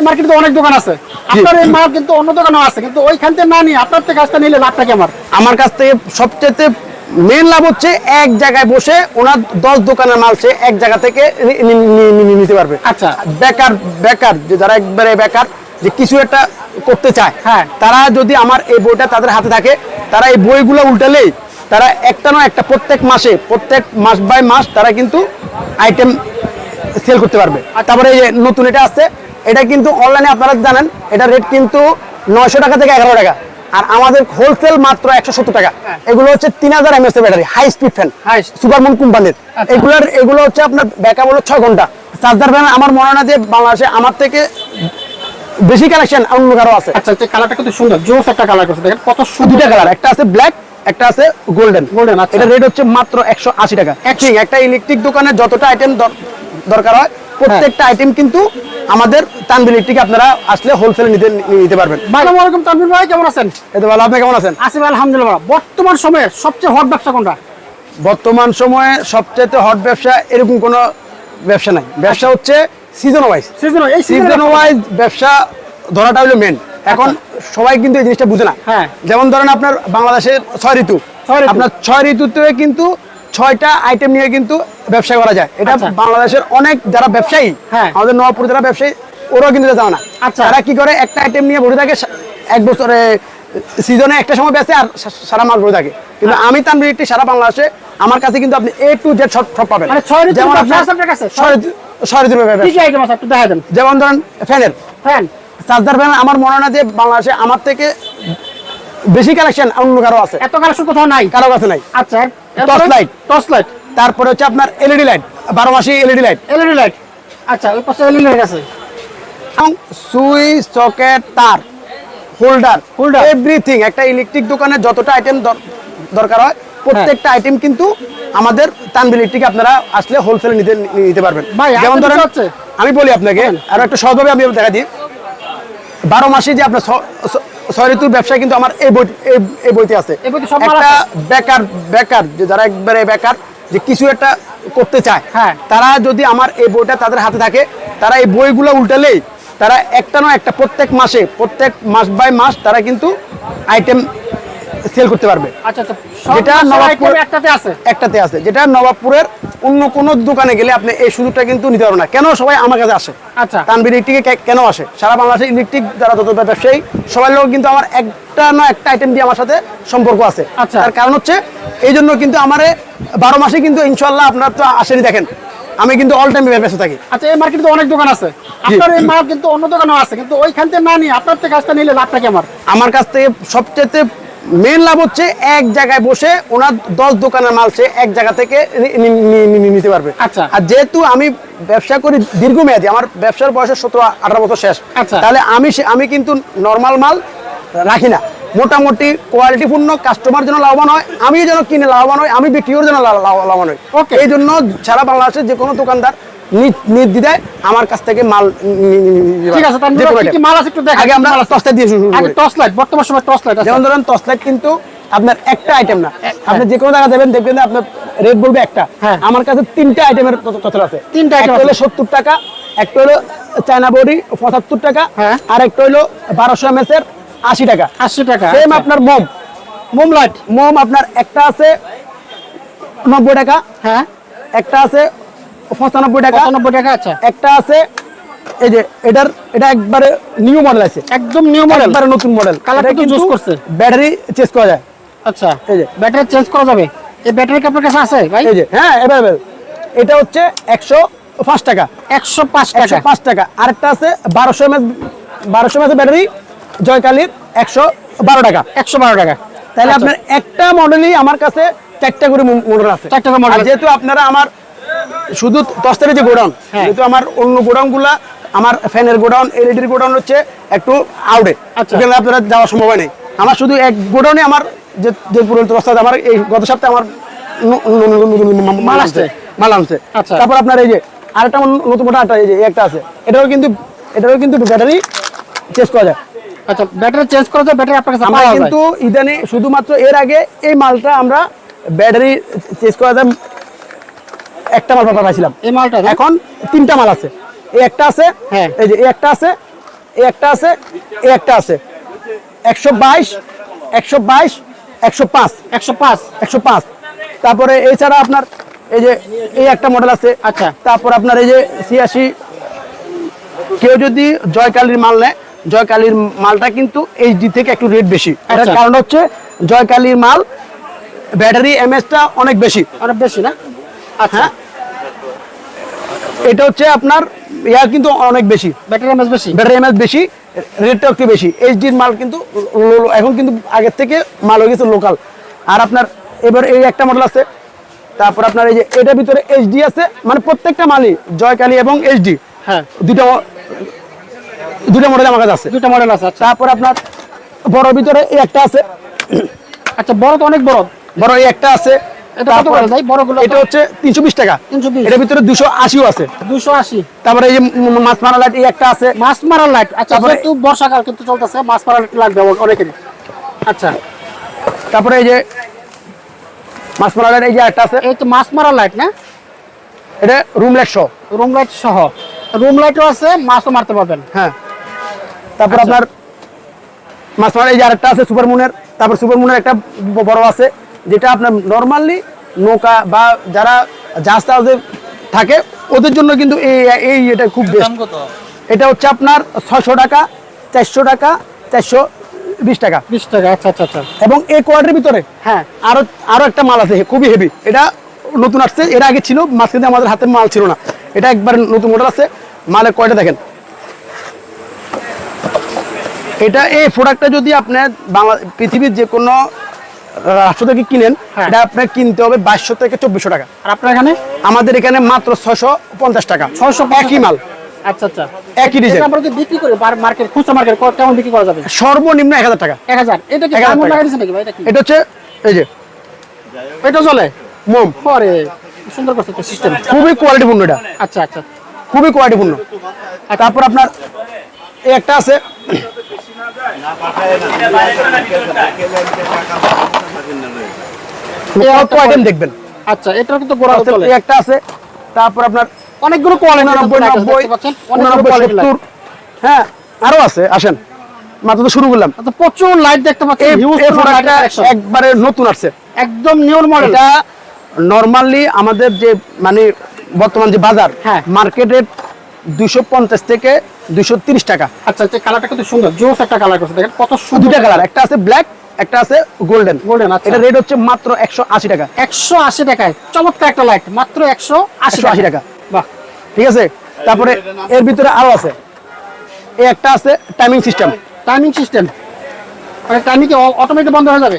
এই মার্কেটে অনেক দোকান আছে আপনার এই মাল কিন্তু অন্য দোকানেও আছে কিন্তু ওইখান থেকে না নিয়ে আপনার থেকে কাজটা নিলে লাভটা কি আমার আমার কাছ থেকে সবচেয়ে মেন লাভ হচ্ছে এক জায়গায় বসে ওনার দশ দোকানের মাল সে এক জায়গা থেকে নিতে পারবে আচ্ছা। বেকার বেকার যে যারা একবারে বেকার যে কিছু একটা করতে চায় হ্যাঁ। তারা যদি আমার এই বইটা তাদের হাতে থাকে তারা এই বইগুলো উল্টালেই তারা একটা না একটা প্রত্যেক মাসে প্রত্যেক মাস বাই মাস তারা কিন্তু আইটেম সেল করতে পারবে। আর তারপরে এই যে নতুন এটা আছে এটা কিন্তু অনলাইনে আপনারা জানেন এটা রেট কিন্তু নয়শো টাকা থেকে এগারো টাকা। আর আমাদের হোলসেল মাত্র একশো সত্তর টাকা। এগুলো হচ্ছে তিন হাজার MS battery high speed fan Supermoon কোম্পানির। এগুলোর এগুলো হচ্ছে আপনার ব্যাকআপ হলো ছয় ঘণ্টা। চার্জার ফ্যান আমার মনে হয় না যে বাংলাদেশে আমার থেকে বেশি কালেকশন অন্য কারও আছে। আচ্ছা এই কালারটা কিন্তু সুন্দর জোস একটা কালার করছে দেখেন কত সুন্দর। কালার একটা আছে ব্ল্যাক একটা আছে গোল্ডেন গোল্ডেন আচ্ছা। এটা রেট হচ্ছে মাত্র একশো আশি টাকা। একটা ইলেকট্রিক দোকানে যতটা আইটেম দরকার হয় প্রত্যেকটা আইটেম কিন্তু আমাদের তানবিল ইলেকট্রিক আপনারা আসলে হোলসেলে নিতে নিতে পারবেন। আসসালামু আলাইকুম তানভীর ভাই কেমন আছেন? এতে ভালো আপনি কেমন আছেন? আসিফ আলহামদুলিল্লাহ বর্তমান সময়ে সবচেয়ে হট ব্যবসা কোনটা? বর্তমান সময়ে সবচেয়ে হট ব্যবসা এরকম কোনো ব্যবসা নাই। ব্যবসা হচ্ছে সিজন ওয়াইজ সিজন এই সিজন ওয়াইজ ব্যবসা ধরাটা হলো মেন এখন সবাই কিন্তু এই জিনিসটা বুঝে না। আচ্ছা। হ্যাঁ। যেমন ধরেন আপনার বাংলাদেশের ছয় ঋতু। আপনার ছয় ঋতুতে কিন্তু ছয়টা আইটেম নিয়ে কিন্তু ব্যবসা করা যায়। এটা আচ্ছা। বাংলাদেশের অনেক যারা ব্যবসায়ী হ্যাঁ। আমাদের নবাবপুর যারা ব্যবসায়ী ওরাও কিন্তু জানে না। আচ্ছা। তারা কি করে? একটা আইটেম নিয়ে বসে থাকে এক বছরে সিজনে একটা সময় বেঁচে আর সারা মাস বসে থাকে। কিন্তু আমি তানবির একটি সারা বাংলাদেশে আমার কাছে কিন্তু আপনি এ টু জেড সব সব পাবেন। মানে যেমন যেমন ধরেন ফ্যানের। ফ্যান। চার্জার ফ্যান আমার মনে হয় না যে বাংলাদেশে আমার থেকে বেশি কালেকশন অন্য কারও আছে। এত কালেকশন কোথাও নাই। কারও কাছে নাই। আচ্ছা Torch লাইট টর্চ লাইট তারপরে হচ্ছে আপনার এলইডি লাইট বারো মাসি এলইডি লাইট এলইডি লাইট আচ্ছা ওই পাশে এলইডি লাইট আছে। এবং সুইচ সকেট তার হোল্ডার হোল্ডার এভরিথিং একটা ইলেকট্রিক দোকানে যতটা আইটেম দরকার হয় প্রত্যেকটা আইটেম কিন্তু আমাদের তানবিল ইলেকট্রিক আপনারা আসলে হোলসেলে নিতে নিতে পারবেন। ভাই, যেমন ধরেন আমি বলি আপনাকে আর একটা সহজভাবে আমি দেখা দিই। বারো মাসে যে আপনার ছয় ঋতুর ব্যবসা কিন্তু আমার এই বই এই- বইতে আছে একটা বেকার বেকার যে যারা একবারে বেকার যে কিছু একটা করতে চায় হ্যাঁ। তারা যদি আমার এই বইটা তাদের হাতে থাকে তারা এই বইগুলো উল্টালেই তারা একটা না একটা প্রত্যেক মাসে প্রত্যেক মাস বাই মাস তারা কিন্তু আইটেম সেল করতে পারবে। আচ্ছা যেটা নবাবপুর- একটাতে আছে? একটাতে আছে। যেটা নবাবপুরের অন্য কোনো দোকানে গেলে আপনি এই সুযোগটা কিন্তু নিতে পারবেন না। কেন সবাই আমার কাছে আসে? আচ্ছা। তানবির ইলেকট্রিকে কেন আসে? সারা বাংলাদেশে ইলেকট্রিক যারা যত ব্যবসায়ী সবাই লোক কিন্তু আমার একটা না একটা আইটেম দিয়ে আমার সাথে সম্পর্ক আছে। আচ্ছা। তার কারণ হচ্ছে এই জন্য কিন্তু আমার বারো মাসে কিন্তু ইনশাল্লাহ আপনার তো আসেনি দেখেন। আমি কিন্তু অল টাইম ব্যস্ত থাকি। আচ্ছা এই মার্কেটে তো অনেক দোকান আছে। আপনার এই মাল কিন্তু অন্য দোকানেও আছে কিন্তু ওইখান থেকে না নিয়ে আপনার থেকে কাজটা নিলে লাভটা কি আমার? আমার কাছ থেকে সবচেয়ে মেন লাভ হচ্ছে এক জায়গায় বসে ওনার দশ দোকানের মাল সে এক জায়গা থেকে নিতে পারবে। আচ্ছা। আর যেহেতু আমি ব্যবসা করি দীর্ঘমেয়াদী আমার ব্যবসার বয়স সতেরো আঠারো বছর শেষ। আচ্ছা। তাহলে আমি আমি কিন্তু নর্মাল মাল রাখি না। মোটামুটি কোয়ালিটিপূর্ণ কাস্টমার যেন লাভবান হয় আমি যেন কিনে লাভবান হয় আমি বিক্রিও যেন লাভবান হয় এই জন্য সারা বাংলাদেশের যে কোনো দোকানদার নির্দ্বিধায় আমার কাছ থেকে মাল ঠিক আছে কি আছে একটু আগে আমরা টসটা দিয়ে শুরু করি। টর্চ লাইট বর্তমান সময় টর্চ লাইট যেমন ধরেন টস লাইট কিন্তু আপনার একটা আইটেম না। আপনি যে কোনো জায়গা দেবেন দেখবেন আপনার রেট বলবে একটা। আমার কাছে তিনটা আইটেমের টসল আছে। তিনটা item হলো সত্তর টাকা একটা হলো চায়না বড়ি পঁচাত্তর টাকা হ্যাঁ। আর একটা হলো বারোশো এম এর আশি টাকা। আশি টাকা সেম আচ্ছা। আপনার মোম। মোম লাইট মোম আপনার একটা আছে নব্বই টাকা। হ্যাঁ। একটা আছে পঁচানব্বই টাকা। পঁচানব্বই টাকা আচ্ছা। একটা আছে এই যে এটার এটা একবারে নিউ মডেল আছে। একদম নিউ মডেল একবারে নতুন মডেল কালারটা তো জোস করছে। ব্যাটারি চেঞ্জ করা যায়। আচ্ছা এই যে। ব্যাটারি চেঞ্জ করা যাবে। এই ব্যাটারি কি আপনার কাছে আছে ভাই? এই যে হ্যাঁ অ্যাভেলেবেল এটা হচ্ছে একশো পাঁচ টাকা। একশো পাঁচ একশো টাকা পাঁচ টাকা। আরেকটা আছে বারোশো এমএস বারোশো এমএস ব্যাটারি জয়কালির একশো বারো টাকা। একশো বারো টাকা। তাহলে আচ্ছা। আপনার একটা মডেলই আমার কাছে চারটা করে মডেল আছে। চারটা আছে। যেহেতু আপনারা আমার শুধু দশটার যে গোডাউন হ্যাঁ। যেহেতু আমার অন্য গোডাউনগুলা আমার ফ্যানের গোডাউন এলইডির গোডাউন হচ্ছে একটু আউটে আচ্ছা। ওখানে আপনারা যাওয়া সম্ভব হয় নাই আমার শুধু এক গোডাউনে আমার যে যে দশটা আমার এই গত সপ্তাহে আমার মাল আসছে। মাল আনছে। আচ্ছা। তারপর আপনার এই যে আরেকটা নতুন মোটা একটা এই যে একটা আছে। এটাও কিন্তু এটাও কিন্তু ব্যাটারি চেঞ্জ করা যায়। আচ্ছা ব্যাটারি চেঞ্জ করা যায় ব্যাটারি আপনার কাছে আমরা পাওয়া যায়। কিন্তু ইদানে শুধুমাত্র এর আগে এই মালটা আমরা ব্যাটারি চেঞ্জ করা যায় একটা মাল পাইছিলাম এই মালটা এখন তিনটা মাল আছে। এই একটা আছে হ্যাঁ। এই যে এই একটা আছে এই একটা আছে এই একটা আছে। একশো বাইশ একশো বাইশ একশো পাঁচ। একশো পাঁচ। একশো পাঁচ। তারপরে এছাড়া আপনার এই যে এই একটা মডেল আছে। আচ্ছা। তারপর আপনার এই যে ছিয়াশি। কেউ যদি জয়কালীর মাল নেয় জয়কালীর মালটা কিন্তু এইচডি থেকে একটু রেট বেশি। এটার আচ্ছা। কারণ হচ্ছে জয়কালীর মাল ব্যাটারি এমএসটা অনেক বেশি। অনেক বেশি না? আচ্ছা। হ্যাঁ? এটা হচ্ছে আপনার ইয়া কিন্তু অনেক বেশি। ব্যাটারি এমএস বেশি? ব্যাটারি এমএস বেশি রেটটা একটু বেশি। এইচডির মাল কিন্তু এখন কিন্তু আগের থেকে মাল হয়ে গেছে লোকাল আর আপনার এবার এই একটা মডেল আছে তারপর আপনার এই যে এটার ভিতরে এইচডি আছে মানে প্রত্যেকটা মালই জয়কালী এবং এইচডি হ্যাঁ। দুটা দুটা মডেল আমার কাছে আছে। দুটো মডেল আছে আচ্ছা। তারপর আপনার বড় ভিতরে এই একটা আছে। আচ্ছা বড় তো অনেক বড়। বড় এই একটা আছে এটা তারপর করে ভাই? বড়গুলো এটা হচ্ছে তিনশো বিশ টাকা। এটার ভিতরে দুশো আশিও আছে। দুশো আশি। তারপরে এই যে ম- ম- মাছ মারা লাইট এই একটা আছে। মাছ মারার লাইট আচ্ছা তারপরে- বর্ষাকাল কিন্তু চলতেছে মাছ মারার লাইট লাগবে অনেকেরই। আচ্ছা। তারপরে এই যে মাছ মারা লাইট এই যে একটা আছে। এই তো মাছ মারার লাইট না? এটা রুম লাইট সহ। রুম লাইট সহ। রুম লাইটও আছে মাছও মারতে পারবেন। হ্যাঁ। তারপর আচ্ছা। আপনার মাছ মারা এই যে আরেকটা আছে সুপার মুনের তারপর সুপার মুনের একটা বড় আছে। যেটা আপনার নর্মালি নৌকা বা যারা জাহাজ টাহাজে থাকে ওদের জন্য কিন্তু এই এই এটা খুব বেস্ট এটা হচ্ছে আপনার ছয়শো টাকা চারশো টাকা চারশো বিশ টাকা। বিশ টাকা আচ্ছা আচ্ছা আচ্ছা। এবং এই কোয়ার্টের ভিতরে হ্যাঁ। আরও আরও একটা মাল আছে খুবই হেভি এটা নতুন আসছে এর আগে ছিল মাঝখানে আমাদের হাতে মাল ছিল না। এটা একবার নতুন মডেল আছে মালের কয়টা দেখেন। এটা এই প্রোডাক্টটা যদি আপনার বাংলা পৃথিবীর যে কোনো রাষ্ট্র থেকে কিনেন? হ্যাঁ। এটা আপনার কিনতে হবে বাইশশো থেকে চব্বিশশো টাকা। আর আপনার এখানে? আমাদের এখানে মাত্র ছশো পঞ্চাশ টাকা। 650 একই মাল। আচ্ছা আচ্ছা। একই ডিজাইন যদি বিক্রি করি মার্কেট খুচরা মার্কেট কেমন বিক্রি করা যাবে? সর্বনিম্ন এক হাজার টাকা। এক হাজার। এটা কি 1000 লাগাই দিচ্ছে নাকি ভাই? এটা কি? এটা হচ্ছে এই যে এটা চলে মোম। পরে সুন্দর করছে তো সিস্টেম খুবই কোয়ালিটিপূর্ণ এটা। আচ্ছা আচ্ছা। খুবই কোয়ালিটিপূর্ণ আর তারপর আপনার এই একটা আছে। অল্প আইটেম দেখবেন। আচ্ছা এটা কিন্তু গোড়া চলে একটা আছে তারপর আপনার অনেকগুলো কোয়ালিটি উনানব্বই নব্বই উনানব্বই সত্তর। হ্যাঁ আরও আছে আসেন। মাত্র তো শুরু করলাম। আচ্ছা প্রচুর লাইট দেখতে পাচ্ছি এই হিউজ এই লাইট প্রোডাক্টটা একবারে নতুন আসছে। একদম নিউ মডেল এটা নর্মালি আমাদের যে মানে বর্তমান যে বাজার হ্যাঁ। মার্কেটের দুশো পঞ্চাশ থেকে তিরিশ টাকা। আচ্ছা এই কালারটা কিন্তু সুন্দর জোস একটা কালার করছে দেখেন কত সুন্দর। দুটা কালার একটা আছে ব্ল্যাক একটা আছে গোল্ডেন গোল্ডেন আচ্ছা। এটা রেট হচ্ছে মাত্র একশো আশি টাকা। একশো আশি টাকায়। চমৎকার একটা লাইট মাত্র একশো আশি 180 টাকা। বাহ। ঠিক আছে? তারপরে এর ভিতরে আরও আছে। এই একটা আছে টাইমিং সিস্টেম টাইমিং সিস্টেম মানে টাইমিং কি অটোমেটিক বন্ধ হয়ে যাবে?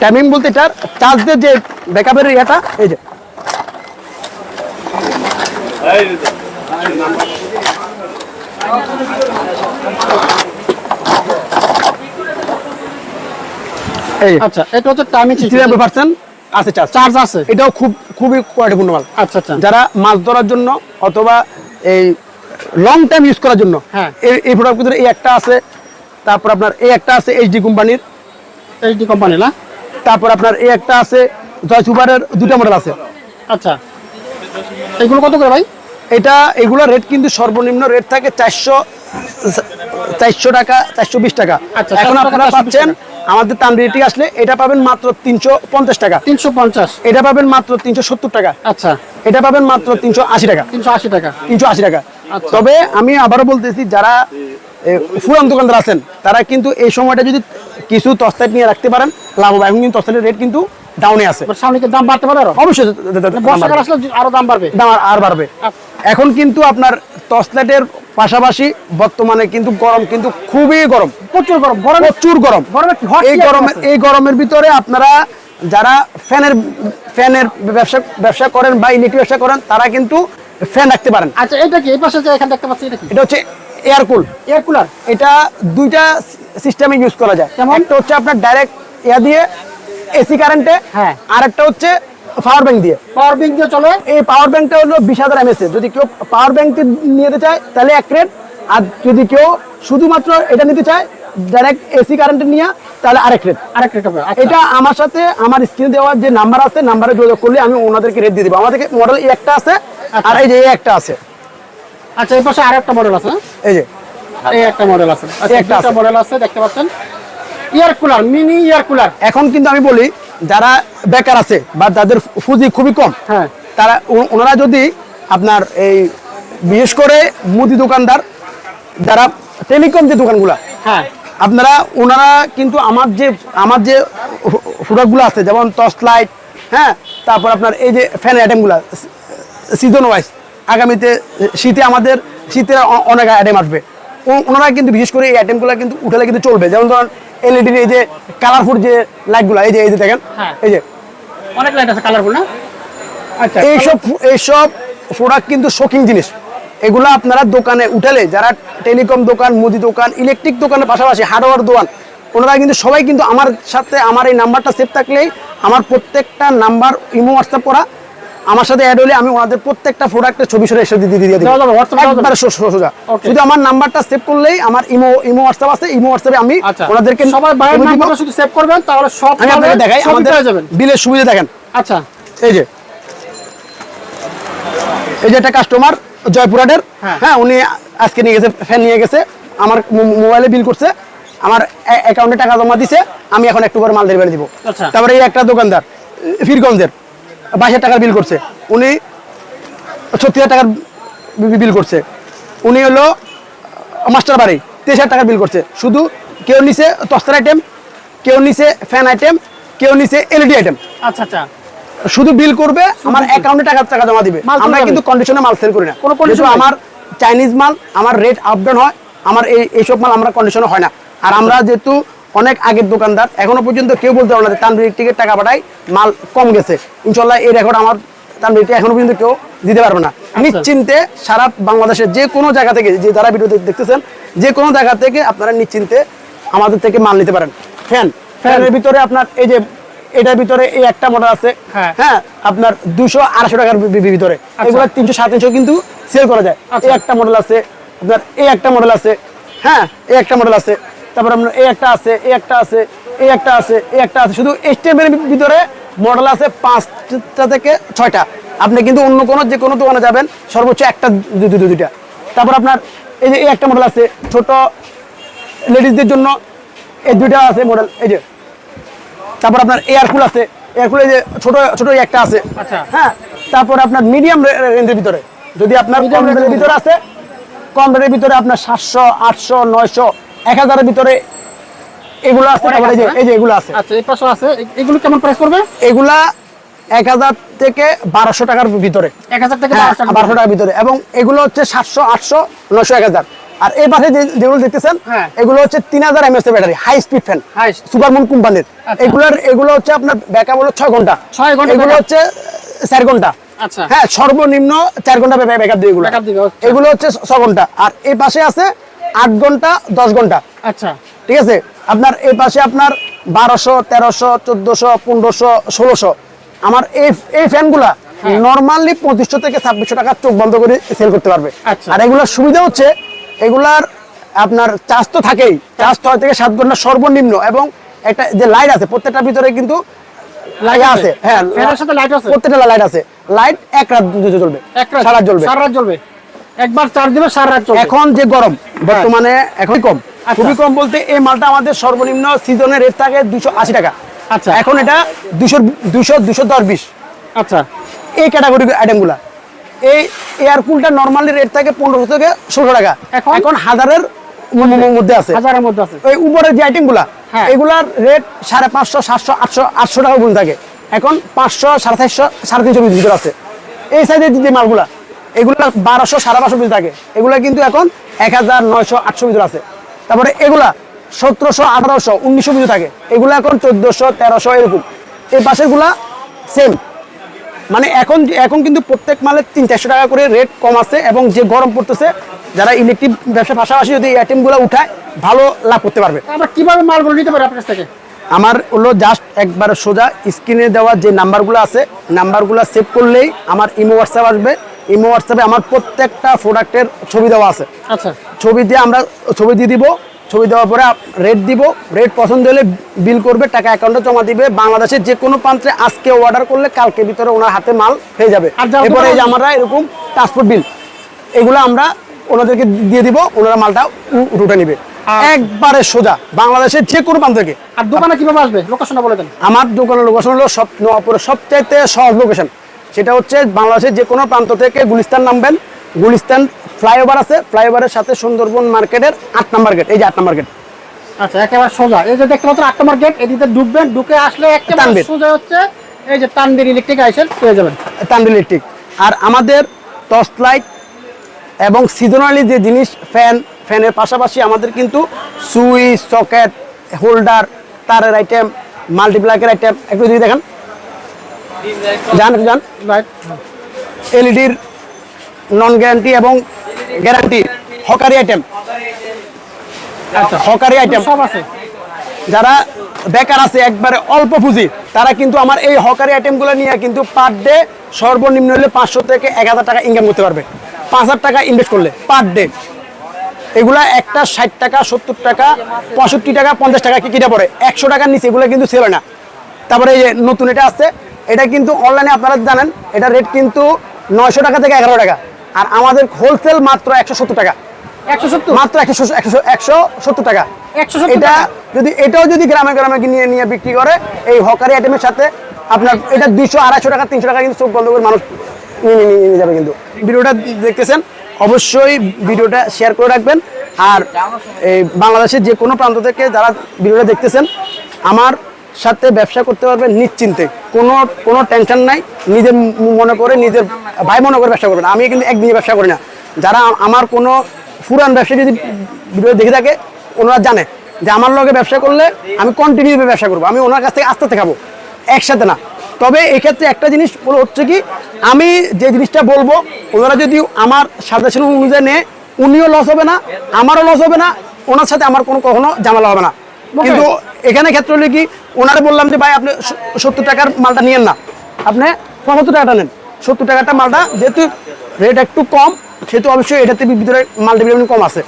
টাইমিং বলতে এটার চার্জের যে ব্যাকআপের ইয়েটা এই যে। এই আচ্ছা এটা হচ্ছে টাইমিং সিস্টেম আছে চার্জ চার্জ আছে? এটাও খুব খুবই কোয়ালিটিপূর্ণ মাল। আচ্ছা আচ্ছা। যারা মাছ ধরার জন্য অথবা এই লং টাইম ইউজ করার জন্য হ্যাঁ। এই- প্রোডাক্ট এই একটা আছে তারপর আপনার এই একটা আছে এইচডি কোম্পানির এইচডি কোম্পানি না? তারপর আপনার এই একটা আছে জয় সুপারের দুটা মডেল আছে। আচ্ছা। এগুলো কত করে ভাই? এটা এগুলো রেট কিন্তু সর্বনিম্ন রেট থাকে চারশো চারশো টাকা চারশো বিশ টাকা। আচ্ছা, এখন আপনারা পাচ্ছেন আমাদের তানবিরিটি আসলে এটা পাবেন মাত্র তিনশো পঞ্চাশ টাকা। তিনশো পঞ্চাশ। এটা পাবেন মাত্র তিনশো সত্তর টাকা। আচ্ছা। এটা পাবেন মাত্র তিনশো আশি টাকা। তিনশো আশি টাকা। তিনশো আশি টাকা। আচ্ছা। তবে আমি আবারও বলতেছি যারা পুরান দোকানদার আছেন তারা কিন্তু এই সময়টা যদি কিছু তস্তাইট নিয়ে রাখতে পারেন লাভ হবে এখন কিন্তু তস্তাইটের রেট কিন্তু ডাউনে আছে। সামনে দাম বাড়তে পারে আরও? অবশ্যই বর্ষাকাল আসলে আরও দাম বাড়বে। দাম আর- আর বাড়বে এখন কিন্তু আপনার টসলেটের পাশাপাশি বর্তমানে কিন্তু গরম কিন্তু খুবই গরম। প্রচুর গরম গরম প্রচুর গরম। এই কি গরমে আছে? এই গরমের ভিতরে আপনারা যারা ফ্যানের ফ্যানের ব্যবসা ব্যবসা করেন বা ইলেকট্রিক ব্যবসা করেন তারা কিন্তু ফ্যান রাখতে পারেন। আচ্ছা এটা কি? এই পাশে যে এখানে দেখতে পাচ্ছি এটা কি? এটা হচ্ছে এয়ার কুল এয়ার কুলার এটা দুইটা সিস্টেমে ইউজ করা যায়? একটা হচ্ছে আপনার ডাইরেক্ট ইয়া দিয়ে এসি কারেন্টে হ্যাঁ। আর একটা হচ্ছে পাওয়ার ব্যাংক দিয়ে। পাওয়ার ব্যাংক দিয়ে চলে? এই পাওয়ার ব্যাংকটা হলো বিশ হাজার এমএস যদি কেউ পাওয়ার ব্যাংকটি নিয়ে যেতে চায় তাহলে এক রেট আর যদি কেউ শুধুমাত্র এটা নিতে চায় ডাইরেক্ট এসি কারেন্ট নিয়ে তাহলে আরেক রেট আরেক রেট হবে আচ্ছা। এটা আমার সাথে আমার স্ক্রিনে দেওয়ার যে নাম্বার আছে নাম্বারে যোগাযোগ করলে আমি ওনাদেরকে রেট দিয়ে দেবো। আমাদেরকে মডেল একটা আছে আর এই যে এই একটা আছে। আচ্ছা এই পাশে আরেকটা মডেল আছে হ্যাঁ? এই যে। এই একটা মডেল আছে। আচ্ছা একটা একটা মডেল আছে দেখতে পাচ্ছেন। Air cooler mini air cooler এখন কিন্তু আমি বলি যারা বেকার আছে বা যাদের পুঁজি খুবই কম হ্যাঁ। তারা ওনারা যদি আপনার এই বিশেষ করে মুদি দোকানদার যারা টেলিকম যে দোকানগুলা হ্যাঁ। আপনারা ওনারা কিন্তু আমার যে আমার যে প্রোডাক্টগুলো আছে যেমন টর্চ লাইট হ্যাঁ তারপর আপনার এই যে ফ্যান আইটেমগুলো সিজন ওয়াইজ আগামীতে শীতে আমাদের শীতে অ- অনেক আইটেম আসবে। ওনারা কিন্তু বিশেষ করে এই আইটেমগুলো কিন্তু উঠালে কিন্তু চলবে। যেমন ধরুন এলইডির এই যে কালারফুল যে লাইটগুলো এই যে এই যে দেখেন হ্যাঁ। এই যে। অনেক লাইট আছে কালারফুল না? আচ্ছা এইসব এইসব প্রোডাক্ট কিন্তু শৌখিন জিনিস। এগুলো আপনারা দোকানে উঠালে যারা টেলিকম দোকান মুদি দোকান ইলেকট্রিক দোকানের পাশাপাশি হার্ডওয়্যার দোকান ওনারা কিন্তু সবাই কিন্তু আমার সাথে আমার এই নাম্বারটা সেভ থাকলেই আমার প্রত্যেকটা নাম্বার ইমো হোয়াটসঅ্যাপ করা আমার সাথে অ্যাড হলে আমি ওনাদের প্রত্যেকটা প্রোডাক্টের ছবি সরে এসে দিয়ে দিয়ে দিই? একবারে সোজা. শুধু আমার নাম্বারটা সেভ করলেই আমার ইমো ইমো হোয়াটসঅ্যাপ আছে ইমো হোয়াটসঅ্যাপে আমি আচ্ছা। ওনাদেরকে বাইরের ছবি নাম্বারটা শুধু সেভ করবেন তাহলে সব আমি আপনাকে মালের দেখাই আমাদের বিলের সুবিধা দেখেন। আচ্ছা। এই যে। এই যে একটা কাস্টমার জয়পুরহাটের। হ্যাঁ। হ্যাঁ উনি আজকে নিয়ে গেছে ফ্যান নিয়ে গেছে আমার মোবাইলে বিল করছে আমার অ্যাকাউন্টে টাকা জমা দিছে আমি এখন একটু করে মাল ডেলিভারি দিব। আচ্ছা। তারপরে এই একটা দোকানদার ফিরগঞ্জের। বাইশ টাকার বিল করছে। উনি ছত্রিশ হাজার টাকার বিল করছে। উনি হলো মাস্টার বাড়ি তেইশ টাকার বিল করছে। শুধু কেউ নিছে তস্তার আইটেম কেউ নিছে ফ্যান আইটেম কেউ নিছে এলইডি আইটেম আচ্ছা আচ্ছা। শুধু বিল করবে আমার অ্যাকাউন্টে টাকা টাকা জমা দিবে। আমরা কিন্তু কন্ডিশনে মাল সেল করি না। কোনো নাই। আমার চাইনিজ মাল আমার রেট আপ ডাউন হয় আমার এই এইসব মাল আমরা কন্ডিশনে হয় না। আর আমরা যেহেতু অনেক আগের দোকানদার। এখনও পর্যন্ত কেউ বলতে পারবে না যে তানবির টিকিট টাকা পাঠাই মাল কম গেছে। ইনশাল্লাহ এই রেকর্ড আমার তানবির এখনও পর্যন্ত কেউ দিতে পারবে না। আচ্ছা। নিশ্চিন্তে সারা বাংলাদেশের যে কোনো জায়গা থেকে যে যারা ভিডিও দেখতেছেন যে কোনো জায়গা থেকে আপনারা নিশ্চিন্তে আমাদের থেকে মাল নিতে পারেন। ফ্যান ফ্যানের ভিতরে আপনার এই যে এটার ভিতরে এই একটা মডেল আছে। হ্যাঁ। হ্যাঁ আপনার দুশো আড়াইশো টাকার ভিতরে। এগুলো তিনশো সাড়ে তিনশো কিন্তু সেল করা যায়। আচ্ছা। এই একটা মডেল আছে আপনার এই একটা মডেল আছে। হ্যাঁ এই একটা মডেল আছে। তারপর আপনার এই একটা আছে এই একটা আছে এই একটা আছে এই একটা আছে। শুধু স্টেমের ভিতরে মডেল আছে পাঁচটা থেকে ছয়টা। আপনি কিন্তু অন্য কোনো যে কোনো দোকানে যাবেন সর্বোচ্চ একটা দুইটা। তারপর আপনার এই যে এই একটা মডেল আছে ছোট লেডিসদের জন্য এই দুইটা আছে মডেল এই যে। তারপর আপনার এয়ার কুল আছে এয়ার কুলে যে ছোট ছোট একটা আছে। আচ্ছা। হ্যাঁ তারপর আপনার মিডিয়াম রেঞ্জের ভিতরে। যদি আপনার কম রেঞ্জের ভিতরে আছে কম রেঞ্জের ভিতরে আপনার সাতশো আটশো নয়শো এক হাজারের ভিতরে এগুলো আছে তারপরে এই যে এই যে এগুলো আছে। আচ্ছা এই পাশে আছে। এগুলো কেমন প্রাইস পড়বে? এগুলা এক হাজার থেকে বারোশো টাকার ভিতরে। এক হাজার থেকে হ্যাঁ, বারোশো টাকার ভিতরে। এবং এগুলো হচ্ছে সাতশো আটশো নশো এক হাজার। আর এই পাশে যেগুলো দেখতেছেন হ্যাঁ। এগুলো হচ্ছে তিন হাজার MS battery high speed fan Supermoon কোম্পানির। আচ্ছা। এগুলোর এগুলো হচ্ছে আপনার ব্যাকআপ হলো ছয় ঘণ্টা। ছয় ঘণ্টা এগুলো হচ্ছে চার ঘণ্টা। আচ্ছা। হ্যাঁ সর্বনিম্ন চার ঘণ্টা ব্যাকআপ দিয়ে এগুলো। আচ্ছা। এগুলো হচ্ছে ছ ঘণ্টা। আর এই পাশে আছে আট ঘণ্টা দশ ঘণ্টা। আচ্ছা। ঠিক আছে? আপনার এই পাশে আপনার বারোশো তেরোশো চোদ্দশো পনেরোশো ষোলোশো। আমার এই এই ফ্যানগুলা হ্যাঁ। নর্মালি পঁচিশশো থেকে ছাব্বিশশো টাকা চোখ বন্ধ করে সেল করতে পারবে। আচ্ছা। আর এগুলোর সুবিধা হচ্ছে এগুলার আপনার চার্জ তো থাকেই। চার্জ ছয় থেকে সাত ঘণ্টা সর্বনিম্ন এবং একটা যে লাইট আছে প্রত্যেকটার ভিতরে কিন্তু লাইট আছে। হ্যাঁ ফ্যানের সাথে লাইট প্রত্যেকটা লাইট আছে। লাইট এক রাত জ্বলবে। এক রাত সারা জ্বলবে। সারা রাত জ্বলবে? একবার চার্জ দিবে সারা রাত এখন যে গরম বর্তমানে এখন কম। আচ্ছা। খুবই কম বলতে এই মালটা আমাদের সর্বনিম্ন সিজনের রেট থাকে দুশো আশি টাকা। আচ্ছা। এখন এটা দুশো দুশো দুশো দশ বিশ। আচ্ছা। এই ক্যাটাগরি আইটেমগুলা এই এয়ার কুলটা নর্মালি রেট থাকে পনেরোশো থেকে ষোলো টাকা। এখন? এখন হাজারের ম- মধ্যে আছে। হাজারের মধ্যে আছে। ওই উপরের যে আইটেমগুলা হ্যাঁ। এগুলার রেট সাড়ে পাঁচশো সাতশো আটশো আটশো টাকা পর্যন্ত থাকে। এখন পাঁচশো সাড়ে চারশো সাড়ে তিনশো ভিতরে আছে। এই সাইজের যে মালগুলা এগুলা বারোশো সাড়ে বারোশো ভিতরে থাকে। এগুলা কিন্তু এখন এক হাজার নয়শো আটশো ভিতরে আছে। তারপরে এগুলা সতেরোশো আঠারোশো উনিশশো ভিতরে থাকে। এগুলা এখন চোদ্দোশো তেরোশো এরকম। এই পাশেগুলা সেম মানে এখন এখন কিন্তু প্রত্যেক মালের তিন চারশো টাকা করে রেট কম আছে এবং যে গরম পড়তেছে যারা ইলেকট্রিক ব্যবসার পাশাপাশি যদি এই আইটেমগুলো উঠায় ভালো লাভ করতে পারবে। আমরা কীভাবে মালগুলো নিতে পারি আপনার কাছ থেকে? আমার হলো জাস্ট একবার সোজা স্ক্রিনে দেওয়া যে নাম্বারগুলো আছে নাম্বারগুলো সেভ করলেই আমার ইমো হোয়াটসঅ্যাপ আসবে। ইমো হোয়াটসঅ্যাপে আমার প্রত্যেকটা প্রোডাক্টের ছবি দেওয়া আছে। আচ্ছা। ছবি দিয়ে আমরা ছবি দিয়ে দিব ছবি দেওয়ার পরে রেট দিব রেট পছন্দ হলে বিল করবে টাকা অ্যাকাউন্টে জমা দিবে। বাংলাদেশের যে কোনো প্রান্তে আজকে অর্ডার করলে কালকে ভিতরে ওনার হাতে মাল হয়ে যাবে। আর এরপরে এই যে আমরা এরকম ট্রান্সপোর্ট বিল এগুলো আমরা ওনাদেরকে দিয়ে দিব ওনারা মালটা রুটে নিবে। একবারে সোজা বাংলাদেশের যে কোনো প্রান্ত থেকে। আর দোকানে কীভাবে আসবে? লোকেশনটা বলে দেন। আমার দোকানের লোকেশন হলো সব নোয়াপুরের সবচাইতে সহজ লোকেশন সেটা হচ্ছে বাংলাদেশের যে কোনো প্রান্ত থেকে গুলিস্তান নামবেন। গুলিস্তান ফ্লাইওভার আছে। ফ্লাইওভারের সাথে সুন্দরবন মার্কেটের আট নাম্বার গেট। এই যে আট নাম্বার গেট। আচ্ছা একেবারে সোজা। এই যে দেখতে পাচ্ছেন আট নম্বর গেট এদিকে ঢুকবেন। ঢুকে আসলে একেবারে। সোজা হচ্ছে এই যে তানবীর ইলেকট্রিক আইসেল পেয়ে যাবেন। তান্ডুল ইলেকট্রিক। আর আমাদের টর্চ লাইট এবং সিজনালি যে জিনিস ফ্যান ফ্যানের পাশাপাশি আমাদের কিন্তু সুইচ সকেট হোল্ডার তারের আইটেম মাল্টিপ্লাকের আইটেম একটু যদি দেখেন। যান যান এলইডির নন গ্যারান্টি এবং গ্যারান্টি হকারি আইটেম আচ্ছা হকারি আইটেম সব আছে। যারা বেকার আছে একবারে অল্প পুঁজি তারা কিন্তু আমার এই হকারি আইটেমগুলো নিয়ে কিন্তু পার ডে সর্বনিম্ন হলে পাঁচশো থেকে এক হাজার টাকা ইনকাম করতে পারবে। পাঁচ হাজার টাকা ইনভেস্ট করলে পার ডে এগুলা একটা ষাট টাকা সত্তর টাকা পঁয়ষট্টি টাকা পঞ্চাশ টাকা কি কিটা পড়ে? একশো টাকার নিচে এগুলো কিন্তু ছিল না। তারপরে এই যে নতুন এটা আসছে এটা কিন্তু অনলাইনে আপনারা জানেন এটা রেট কিন্তু নয়শো টাকা থেকে এগারো টাকা। আর আমাদের হোলসেল মাত্র একশো সত্তর টাকা। মাত্র একশো সত্তর টাকা। 170 এটা যদি এটাও যদি গ্রামে গ্রামে নিয়ে নিয়ে বিক্রি করে এই হকারি আইটেমের সাথে আপনার এটা দুইশো আড়াইশো টাকা তিনশো টাকা কিন্তু চোখ বন্ধ করে মানুষ নিয়ে যাবে কিন্তু। ভিডিওটা দেখতেছেন অবশ্যই ভিডিওটা শেয়ার করে রাখবেন। আর এই বাংলাদেশের যে কোনো প্রান্ত থেকে যারা ভিডিওটা দেখতেছেন আমার সাথে ব্যবসা করতে পারবেন নিশ্চিন্তে। কোনো কোনো টেনশন নাই। নিজের মনে করে নিজের ভাই মনে করে ব্যবসা করবেন আমি কিন্তু একদিনই ব্যবসা করি না। যারা আমার কোনো পুরান ব্যবসা যদি ভিডিও দেখে থাকে, ওনারা জানে যে আমার লগে ব্যবসা করলে আমি কন্টিনিউ ব্যবসা করব। আমি ওনার কাছ থেকে আস্তে আস্তে খাব, একসাথে না। তবে এক্ষেত্রে একটা জিনিস হচ্ছে কি, আমি যে জিনিসটা বলব, ওনারা যদি আমার সাজেশন অনুযায়ী নেয়, উনিও লস হবে না, আমারও লস হবে না, ওনার সাথে আমার কোনো কখনো ঝামেলা হবে না। কিন্তু এখানে ক্ষেত্রে হলে কি ওনারে বললাম যে ভাই আপনি সত্তর টাকার মালটা নিয়েন না। আপনি পঁচাত্তর টাকাটা নেন। সত্তর টাকাটা মালটা যেহেতু রেট একটু কম সেহেতু অবশ্যই এটাতে ভিতরে মাল্টি ভিটামিন কম আছে।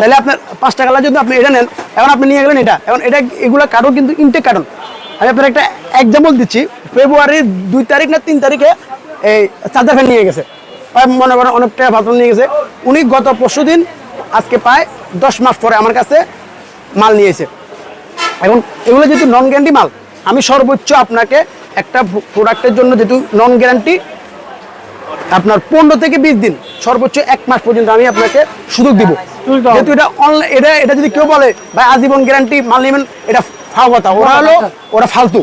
তাহলে আপনার পাঁচ টাকা যদি আপনি এটা নেন এখন আপনি নিয়ে গেলেন এটা। এখন এটা এগুলো কার্টন কিন্তু ইনটেক কার্টন আমি আপনার একটা এক্সাম্পল দিচ্ছি। ফেব্রুয়ারির দুই তারিখ না তিন তারিখে এই চার্জার ফ্যান নিয়ে গেছে। মনে করেন অনেক টাকা ভাত নিয়ে গেছে। উনি গত পরশু দিন আজকে প্রায় দশ মাস পরে আমার কাছে মাল নিয়েছে। এখন এগুলো যেহেতু নন গ্যারান্টি মাল আমি সর্বোচ্চ আপনাকে একটা প্রোডাক্টের জন্য যেহেতু নন গ্যারান্টি আপনার পনেরো থেকে বিশ দিন সর্বোচ্চ এক মাস পর্যন্ত আমি আপনাকে সুযোগ দিব। যেহেতু এটা অনলাইন এটা এটা যদি কেউ বলে ভাই আজীবন গ্যারান্টি মাল নেবেন এটা ফাও কথা। ওরা হলো ওরা ফালতু।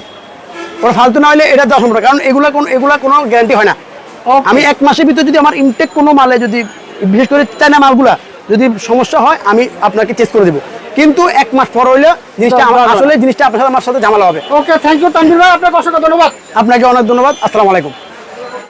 ওরা ফালতু না হলে এটা দশ কারণ এগুলা কোনো এগুলা কোনো গ্যারান্টি হয় না। আমি এক মাসের ভিতরে যদি আমার ইনটেক কোনো মালে যদি বিশেষ করে চায়না মালগুলা যদি সমস্যা হয় আমি আপনাকে চেক করে দেবো। কিন্তু এক মাস পর হইলে জিনিসটা আমার আসলে জিনিসটা আপনার সাথে আমার সাথে ঝামেলা হবে। ওকে থ্যাংক ইউ তানভীর ভাই আপনাকে অসংখ্য ধন্যবাদ। আপনাকে অনেক ধন্যবাদ আসসালামু আলাইকুম।